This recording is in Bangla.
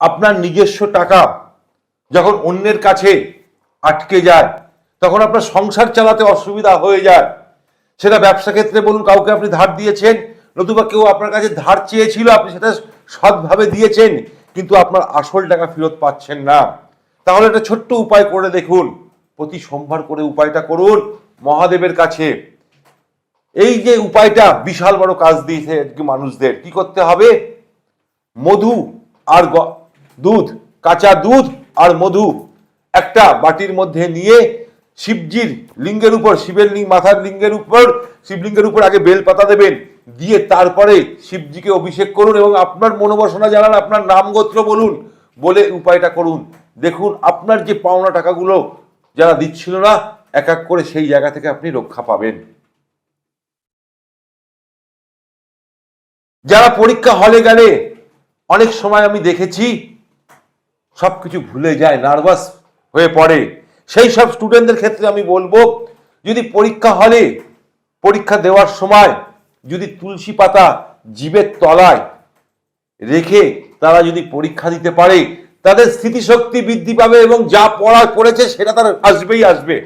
আপনার নিজস্ব টাকা যখন অন্যের কাছে আটকে যায়, তখন আপনার সংসার চালাতে অসুবিধা হয়ে যায়। সেটা ব্যবসা ক্ষেত্রে বলুন, কাউকে আপনি ধার দিয়েছেন, নতুবা কেউ আপনার কাছে ধার চেয়েছিল, আপনি সেটা সৎভাবে দিয়েছেন, কিন্তু আপনার আসল টাকা ফেরত পাচ্ছেন না। তাহলে একটা ছোট্ট উপায় করে দেখুন, প্রতি সোমবার করে উপায়টা করুন মহাদেবের কাছে। এই যে উপায়টা বিশাল বড় কাজ দিয়েছে মানুষদের, কি করতে হবে? মধু আর দুধ, কাঁচা দুধ আর মধু একটা বাটির মধ্যে নিয়ে শিবজির লিঙ্গের উপর, শিবের লিঙ্গ মাথার লিঙ্গের উপর শিবলিঙ্গের উপর আগে বেল পাতা দেবেন। দিয়ে তারপরে শিবজিকে অভিষেক করুন এবং আপনার মনোবাসনা জানান, আপনার নাম গোত্র বলুন, বলে উপায়টা করুন। দেখুন, আপনার যে পাওনা টাকাগুলো যারা দিচ্ছিল না, এক এক করে সেই জায়গা থেকে আপনি রক্ষা পাবেন। যারা পরীক্ষা হলে গেলে, অনেক সময় আমি দেখেছি সবকিছু ভুলে যায় নার্ভাস হয়ে পড়ে। সেই সব স্টুডেন্টদের ক্ষেত্রে আমি বলব, যদি পরীক্ষা হলে, পরীক্ষা দেওয়ার সময় যদি তুলসী পাতা জীবের তলায় রেখে তারা যদি পরীক্ষা দিতে পারে, তাদের স্থিতিশক্তি বৃদ্ধি পাবে এবং যা পড়া, পড়েছে সেটা তার আসবেই আসবে।